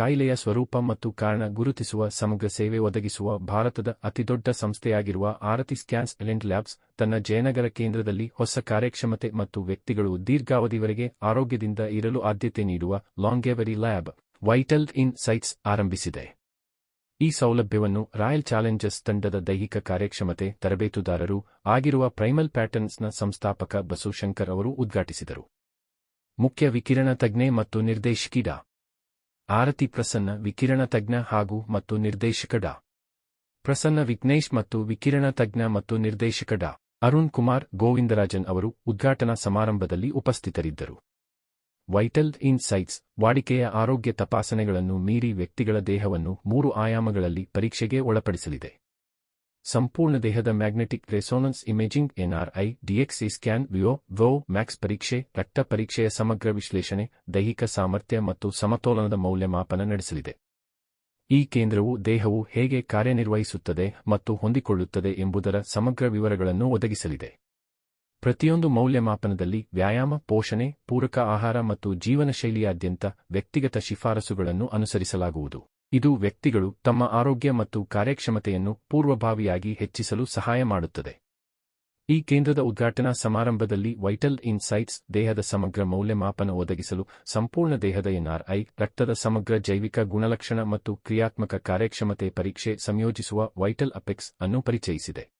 ಕಾಯಿಲೆಯ ಸ್ವರೂಪ ಮತ್ತು ಕಾರಣ ಗುರುತಿಸುವ, ಸಮಗ್ರ ಸೇವೆ ಒದಗಿಸುವ ಭಾರತದ ಅತಿದೊಡ್ಡ ಸಂಸ್ಥೆಯಾಗಿರುವ ಆರತಿ ಸ್ಕ್ಯಾನ್ಸ್ ಎಲೆಂಟ್ ಲ್ಯಾಬ್ಸ್ ತನ್ನ ಜಯನಗರ ಕೇಂದ್ರದಲ್ಲಿ ಹೊಸ ಕಾರ್ಯಕ್ಷಮತೆ ಮತ್ತು ವ್ಯಕ್ತಿಗಳು ದೀರ್ಘಾವಧಿವರೆಗೆ ಆರೋಗ್ಯದಿಂದ ಇರಲು ಆದ್ಯತೆ ನೀಡುವ longevity lab, vital insights ಆರಂಭಿಸಿದೆ. ಈ ಸೌಲಭ್ಯವನ್ನು ರಾಯಲ್ ಚಾಲೆಂಜರ್ಸ್ ತಂಡದ ದೈಹಿಕ ಕಾರ್ಯಕ್ಷಮತೆ ತರಬೇತುದಾರರು ಆಗಿರುವ ಪ್ರೈಮಲ್ ಪ್ಯಾಟರ್ನ್ಸ್ನ ಸಂಸ್ಥಾಪಕ ಬಸು ಶಂಕರ್ ಅವರು ಉದ್ಘಾಟಿಸಿದರು. ಮುಖ್ಯ ವಿಕಿರಣ ತಜ್ಞೆ ಮತ್ತು ನಿರ್ದೇಶಕಿ ಡಾ. ಆರತಿ ಪ್ರಸನ್ನ ವಿಕಿರಣ ತಜ್ಞ ಹಾಗೂ ಮತ್ತು ನಿರ್ದೇಶಕ ಡಾ. ಪ್ರಸನ್ನ ವಿಘ್ನೇಶ್ ಮತ್ತು ವಿಕಿರಣ ತಜ್ಞ ಮತ್ತು ನಿರ್ದೇಶಕ ಡಾ. ಅರುಣ್ ಕುಮಾರ್ ಗೋವಿಂದರಾಜನ್ ಅವರು ಉದ್ಘಾಟನಾ ಸಮಾರಂಭದಲ್ಲಿ ಉಪಸ್ಥಿತರಿದ್ದರು. ವೈಟಲ್ ಇನ್ಸೈಟ್ಸ್ ವಾಡಿಕೆಯ ಆರೋಗ್ಯ ತಪಾಸಣೆಗಳನ್ನು ಮೀರಿ ವ್ಯಕ್ತಿಗಳ ದೇಹವನ್ನು ಮೂರು ಆಯಾಮಗಳಲ್ಲಿ ಪರೀಕ್ಷೆಗೆ ಒಳಪಡಿಸಲಿದೆ. ಸಂಪೂರ್ಣ ದೇಹದ magnetic resonance imaging MRI, DEXA scan ವಿಯೋ ವೋ ಮ್ಯಾಕ್ಸ್ ಪರೀಕ್ಷೆ, ರಕ್ತ ಪರೀಕ್ಷೆಯ ಸಮಗ್ರ ವಿಶ್ಲೇಷಣೆ, ದೈಹಿಕ ಸಾಮರ್ಥ್ಯ ಮತ್ತು ಸಮತೋಲನದ ಮೌಲ್ಯಮಾಪನ ನಡೆಸಲಿದೆ. ಈ ಕೇಂದ್ರವು ದೇಹವು ಹೇಗೆ ಕಾರ್ಯನಿರ್ವಹಿಸುತ್ತದೆ ಮತ್ತು ಹೊಂದಿಕೊಳ್ಳುತ್ತದೆ ಎಂಬುದರ ಸಮಗ್ರ ವಿವರಗಳನ್ನು ಒದಗಿಸಲಿದೆ. ಪ್ರತಿಯೊಂದು ಮೌಲ್ಯಮಾಪನದಲ್ಲಿ ವ್ಯಾಯಾಮ, ಪೋಷಣೆ, ಪೂರಕ ಆಹಾರ ಮತ್ತು ಜೀವನ ಶೈಲಿಯಾದ್ಯಂತ ವ್ಯಕ್ತಿಗತ ಶಿಫಾರಸುಗಳನ್ನು ಅನುಸರಿಸಲಾಗುವುದು. ಇದು ವ್ಯಕ್ತಿಗಳು ತಮ್ಮ ಆರೋಗ್ಯ ಮತ್ತು ಕಾರ್ಯಕ್ಷಮತೆಯನ್ನು ಪೂರ್ವಭಾವಿಯಾಗಿ ಹೆಚ್ಚಿಸಲು ಸಹಾಯ ಮಾಡುತ್ತದೆ. ಈ ಕೇಂದ್ರದ ಉದ್ಘಾಟನಾ ಸಮಾರಂಭದಲ್ಲಿ ವೈಟಲ್ ಇನ್ಸೈಟ್ಸ್ ದೇಹದ ಸಮಗ್ರ ಮೌಲ್ಯಮಾಪನ ಒದಗಿಸಲು ಸಂಪೂರ್ಣ ದೇಹದ ಎನ್ಆರ್ಐ, ರಕ್ತದ ಸಮಗ್ರ ಜೈವಿಕ ಗುಣಲಕ್ಷಣ ಮತ್ತು ಕ್ರಿಯಾತ್ಮಕ ಕಾರ್ಯಕ್ಷಮತೆ ಪರೀಕ್ಷೆ ಸಂಯೋಜಿಸುವ ವೈಟಲ್ ಅಪೆಕ್ಸ್ ಅನ್ನು ಪರಿಚಯಿಸಿದೆ.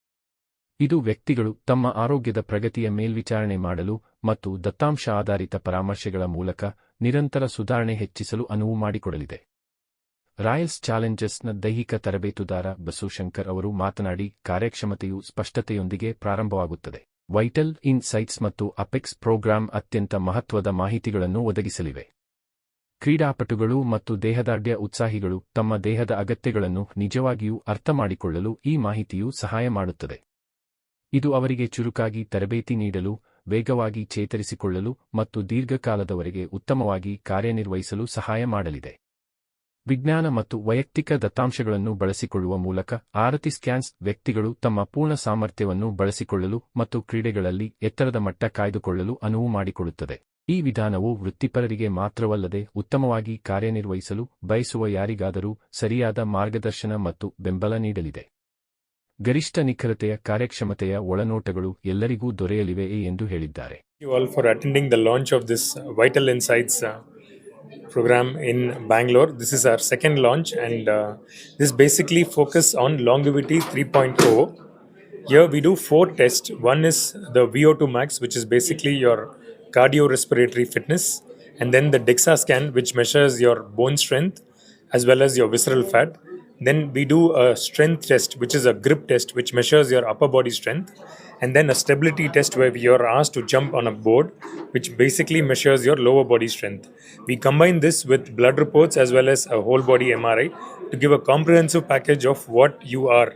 ಇದು ವ್ಯಕ್ತಿಗಳು ತಮ್ಮ ಆರೋಗ್ಯದ ಪ್ರಗತಿಯ ಮೇಲ್ವಿಚಾರಣೆ ಮಾಡಲು ಮತ್ತು ದತ್ತಾಂಶ ಆಧಾರಿತ ಪರಾಮರ್ಶೆಗಳ ಮೂಲಕ ನಿರಂತರ ಸುಧಾರಣೆ ಹೆಚ್ಚಿಸಲು ಅನುವು ಮಾಡಿಕೊಡಲಿದೆ. ರಾಯಲ್ಸ್ ಚಾಲೆಂಜರ್ಸ್ನ ದೈಹಿಕ ತರಬೇತುದಾರ ಬಸುಶಂಕರ್ ಅವರು ಮಾತನಾಡಿ, ಕಾರ್ಯಕ್ಷಮತೆಯು ಸ್ಪಷ್ಟತೆಯೊಂದಿಗೆ ಪ್ರಾರಂಭವಾಗುತ್ತದೆ. ವೈಟಲ್ ಇನ್ಸೈಟ್ಸ್ ಮತ್ತು ಅಪೆಕ್ಸ್ ಪ್ರೋಗ್ರಾಂ ಅತ್ಯಂತ ಮಹತ್ವದ ಮಾಹಿತಿಗಳನ್ನು ಒದಗಿಸಲಿವೆ. ಕ್ರೀಡಾಪಟುಗಳು ಮತ್ತು ದೇಹದಾಢ್ಯ ಉತ್ಸಾಹಿಗಳು ತಮ್ಮ ದೇಹದ ಅಗತ್ಯಗಳನ್ನು ನಿಜವಾಗಿಯೂ ಅರ್ಥಮಾಡಿಕೊಳ್ಳಲು ಈ ಮಾಹಿತಿಯು ಸಹಾಯ ಮಾಡುತ್ತದೆ. ಇದು ಅವರಿಗೆ ಚುರುಕಾಗಿ ತರಬೇತಿ ನೀಡಲು, ವೇಗವಾಗಿ ಚೇತರಿಸಿಕೊಳ್ಳಲು ಮತ್ತು ದೀರ್ಘಕಾಲದವರೆಗೆ ಉತ್ತಮವಾಗಿ ಕಾರ್ಯನಿರ್ವಹಿಸಲು ಸಹಾಯ ಮಾಡಲಿದೆ. ವಿಜ್ಞಾನ ಮತ್ತು ವೈಯಕ್ತಿಕ ದತ್ತಾಂಶಗಳನ್ನು ಬಳಸಿಕೊಳ್ಳುವ ಮೂಲಕ ಆರತಿ ಸ್ಕ್ಯಾನ್ಸ್ ವ್ಯಕ್ತಿಗಳು ತಮ್ಮ ಪೂರ್ಣ ಸಾಮರ್ಥ್ಯವನ್ನು ಬಳಸಿಕೊಳ್ಳಲು ಮತ್ತು ಕ್ರೀಡೆಗಳಲ್ಲಿ ಎತ್ತರದ ಮಟ್ಟ ಕಾಯ್ದುಕೊಳ್ಳಲು ಅನುವು ಮಾಡಿಕೊಡುತ್ತದೆ. ಈ ವಿಧಾನವು ವೃತ್ತಿಪರರಿಗೆ ಮಾತ್ರವಲ್ಲದೆ ಉತ್ತಮವಾಗಿ ಕಾರ್ಯನಿರ್ವಹಿಸಲು ಬಯಸುವ ಯಾರಿಗಾದರೂ ಸರಿಯಾದ ಮಾರ್ಗದರ್ಶನ ಮತ್ತು ಬೆಂಬಲ ನೀಡಲಿದೆ. ಗರಿಷ್ಠ ನಿಖರತೆಯ ಕಾರ್ಯಕ್ಷಮತೆಯ ಒಳನೋಟಗಳು ಎಲ್ಲರಿಗೂ ದೊರೆಯಲಿವೆ ಎಂದು ಹೇಳಿದ್ದಾರೆ. You all for attending the launch of this vital uh, program in Bangalore. This is our second launch, and uh, this basically focus on longevity 3.0. Here we do four tests. One is the VO2 max, which is basically your cardiorespiratory fitness, and then the DEXA scan, which measures your bone strength as well as your visceral fat. Then we do a strength test, which is a grip test, which measures your upper body strength, and then a stability test where you are asked to jump on a board, which basically measures your lower body strength. We combine this with blood reports as well as a whole body MRI to give a comprehensive package of what you are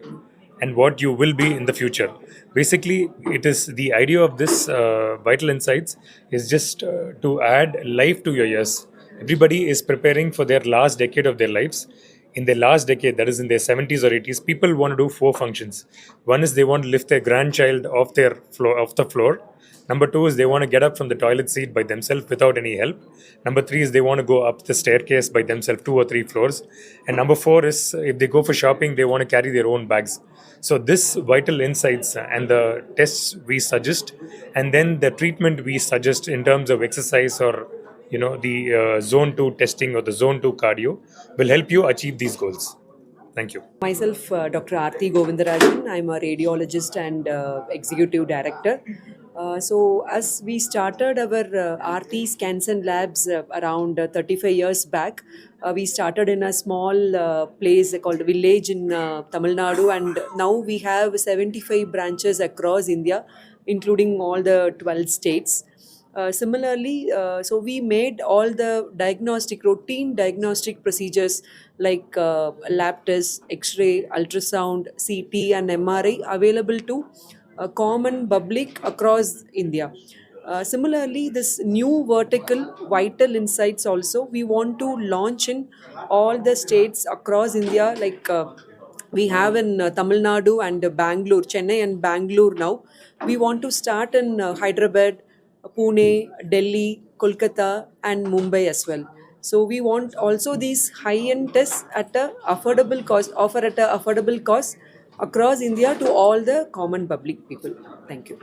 and what you will be in the future. Basically, it is the idea of this uh, Vital Insights is just uh, to add life to your years. Everybody is preparing for their last decade of their lives. In their last decade, that is in their 70s or 80s, people want to do four functions. One is they want to lift their grandchild off their floor, off the floor. Number two is they want to get up from the toilet seat by themselves without any help. Number three is they want to go up the staircase by themselves two or three floors. And number four is if they go for shopping, they want to carry their own bags. So this vital insights and the tests we suggest, and then the treatment we suggest in terms of exercise or you know the uh, zone two testing or the zone two cardio will help you achieve these goals. Thank you. Myself, uh, Dr. Aarti Govindarajan. I'm a radiologist and uh, executive director. Uh, so, as we started our uh, and Labs uh, around uh, 35 years back, uh, we started in a small uh, place called village in uh, Tamil Nadu, and now we have 75 branches across India, including all the 12 states. Uh, similarly, uh, so we made all the diagnostic, routine diagnostic procedures like uh, lab tests, X-ray, ultrasound, CT, and MRI available to uh, common public across India. Uh, similarly, this new vertical vital insights also we want to launch in all the states across India like. Uh, we have in uh, Tamil Nadu and uh, Bangalore, Chennai and Bangalore now. We want to start in uh, Hyderabad, Pune, Delhi, Kolkata, and Mumbai as well. So we want also these high-end tests at a affordable cost, offer at a affordable cost across India to all the common public people. Thank you.